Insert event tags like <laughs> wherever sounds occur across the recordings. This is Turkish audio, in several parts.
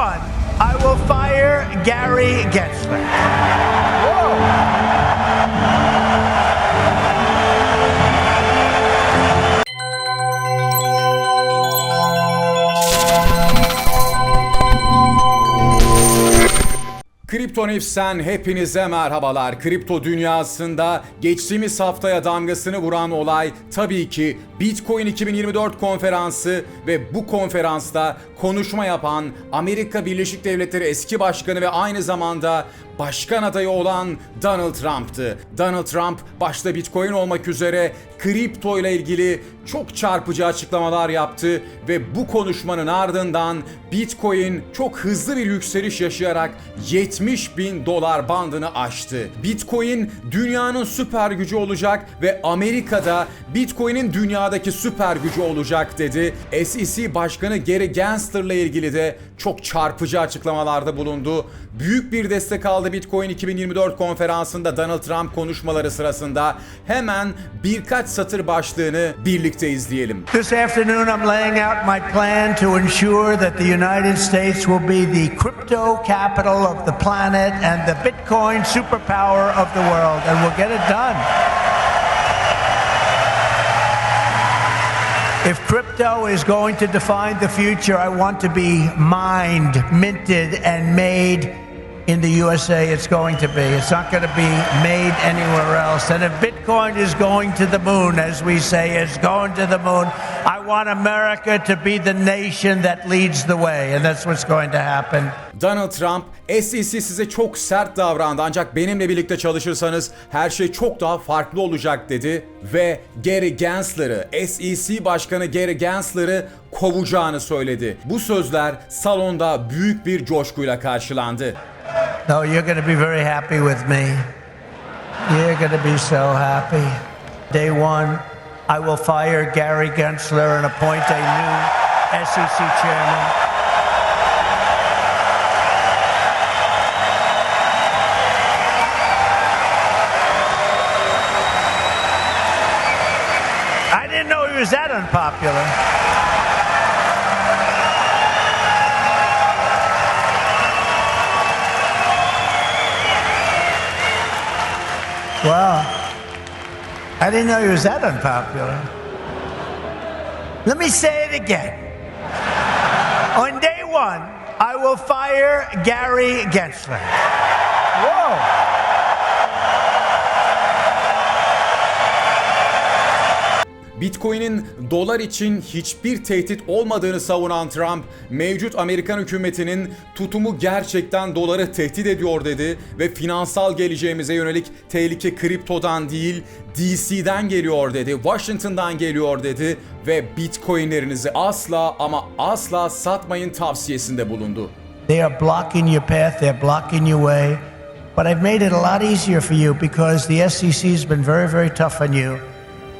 one, I will fire Gary Gensler. Kripto News'ten hepinize merhabalar. Kripto dünyasında geçtiğimiz haftaya damgasını vuran olay tabii ki Bitcoin 2024 konferansı ve bu konferansta konuşma yapan Amerika Birleşik Devletleri eski başkanı ve aynı zamanda başkan adayı olan Donald Trump'tı. Donald Trump başta Bitcoin olmak üzere kripto ile ilgili çok çarpıcı açıklamalar yaptı ve bu konuşmanın ardından Bitcoin çok hızlı bir yükseliş yaşayarak 70 bin dolar bandını aştı. Bitcoin dünyanın süper gücü olacak ve Amerika'da Bitcoin'in dünyadaki süper gücü olacak dedi. SEC Başkanı Gary Gensler ile ilgili de çok çarpıcı açıklamalarda bulundu. Büyük bir destek aldı Bitcoin 2024 konferansında Donald Trump konuşmaları sırasında. Hemen birkaç satır başlığını birlikte izleyelim. This afternoon, I'm laying out my plan to ensure that the United States will be the crypto capital of the planet and the Bitcoin superpower of the world, and we'll get it done. If crypto is going to define the future, I want to be mined, minted, and made in the USA. It's going to be. It's not going to be made anywhere else. And if Bitcoin is going to the moon, as we say, it's going to the moon, I want America to be the nation that leads the way. And that's what's going to happen. Donald Trump, SEC size çok sert davrandı ancak benimle birlikte çalışırsanız her şey çok daha farklı olacak dedi ve Gary Gensler'ı, SEC Başkanı Gary Gensler'ı kovacağını söyledi. Bu sözler salonda büyük bir coşkuyla karşılandı. No, you're going to be very happy with me. You're going to be so happy. Day one, I will fire Gary Gensler and appoint a new SEC chairman. I didn't know he was that unpopular. I didn't know he was that unpopular. Let me say it again. On day one, I will fire Gary Gensler. Whoa. Bitcoin'in dolar için hiçbir tehdit olmadığını savunan Trump, mevcut Amerikan hükümetinin tutumu gerçekten doları tehdit ediyor dedi ve finansal geleceğimize yönelik tehlike kriptodan değil DC'den geliyor dedi, Washington'dan geliyor dedi ve Bitcoin'lerinizi asla ama asla satmayın tavsiyesinde bulundu. They are blocking your path, they're blocking your way. But I've made it a lot easier for you because the SEC has been very, very tough on you.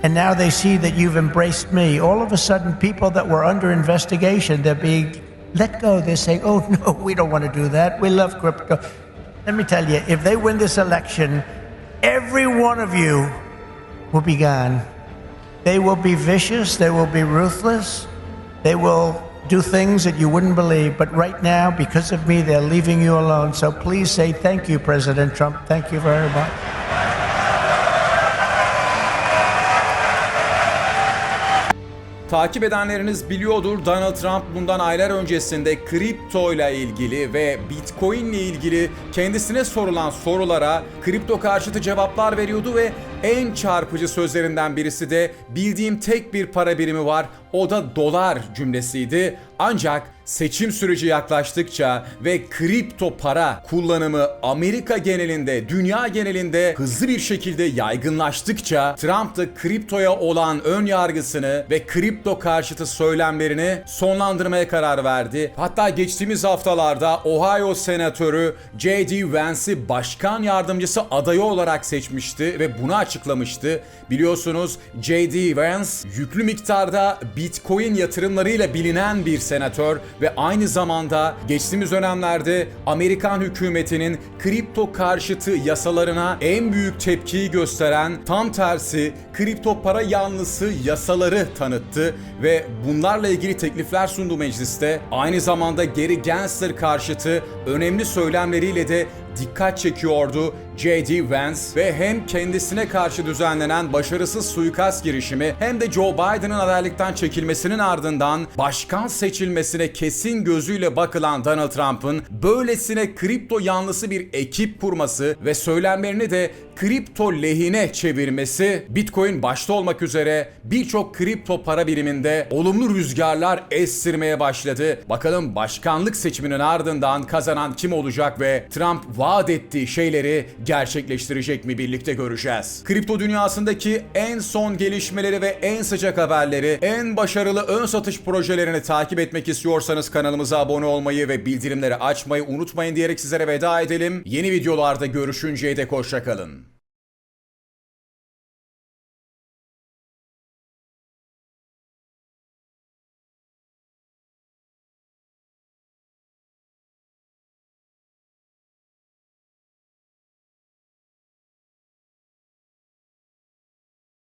And now they see that you've embraced me. All of a sudden, people that were under investigation, they're being let go. They're saying, oh, <laughs> no, we don't want to do that. We love crypto. Let me tell you, if they win this election, every one of you will be gone. They will be vicious, they will be ruthless, they will do things that you wouldn't believe. But right now, because of me, they're leaving you alone. So please say thank you, President Trump. Thank you very much. Takip edenleriniz biliyordur Donald Trump bundan aylar öncesinde kripto ile ilgili ve Bitcoin ile ilgili kendisine sorulan sorulara kripto karşıtı cevaplar veriyordu ve en çarpıcı sözlerinden birisi de bildiğim tek bir para birimi var o da dolar cümlesiydi. Ancak seçim süreci yaklaştıkça ve kripto para kullanımı Amerika genelinde, dünya genelinde hızlı bir şekilde yaygınlaştıkça Trump da kriptoya olan ön yargısını ve kripto karşıtı söylemlerini sonlandırmaya karar verdi. Hatta geçtiğimiz haftalarda Ohio senatörü J.D. Vance'i başkan yardımcısı adayı olarak seçmişti ve bunu açıklamıştı. Biliyorsunuz J.D. Vance yüklü miktarda Bitcoin yatırımlarıyla bilinen bir senatör ve aynı zamanda geçtiğimiz dönemlerde Amerikan hükümetinin kripto karşıtı yasalarına en büyük tepkiyi gösteren tam tersi kripto para yanlısı yasaları tanıttı ve bunlarla ilgili teklifler sundu mecliste. Aynı zamanda Gary Gensler karşıtı önemli söylemleriyle de dikkat çekiyordu J.D. Vance ve hem kendisine karşı düzenlenen başarısız suikast girişimi hem de Joe Biden'ın adaylıktan çekilmesinin ardından başkan seçilmesine kesin gözüyle bakılan Donald Trump'ın böylesine kripto yanlısı bir ekip kurması ve söylemlerini de kripto lehine çevirmesi Bitcoin başta olmak üzere birçok kripto para biriminde olumlu rüzgarlar estirmeye başladı. Bakalım başkanlık seçiminin ardından kazanan kim olacak ve Trump vaat ettiği şeyleri gerçekleştirecek mi birlikte göreceğiz. Kripto dünyasındaki en son gelişmeleri ve en sıcak haberleri, en başarılı ön satış projelerini takip etmek istiyorsanız kanalımıza abone olmayı ve bildirimleri açmayı unutmayın diyerek sizlere veda edelim. Yeni videolarda görüşünceye dek hoşçakalın.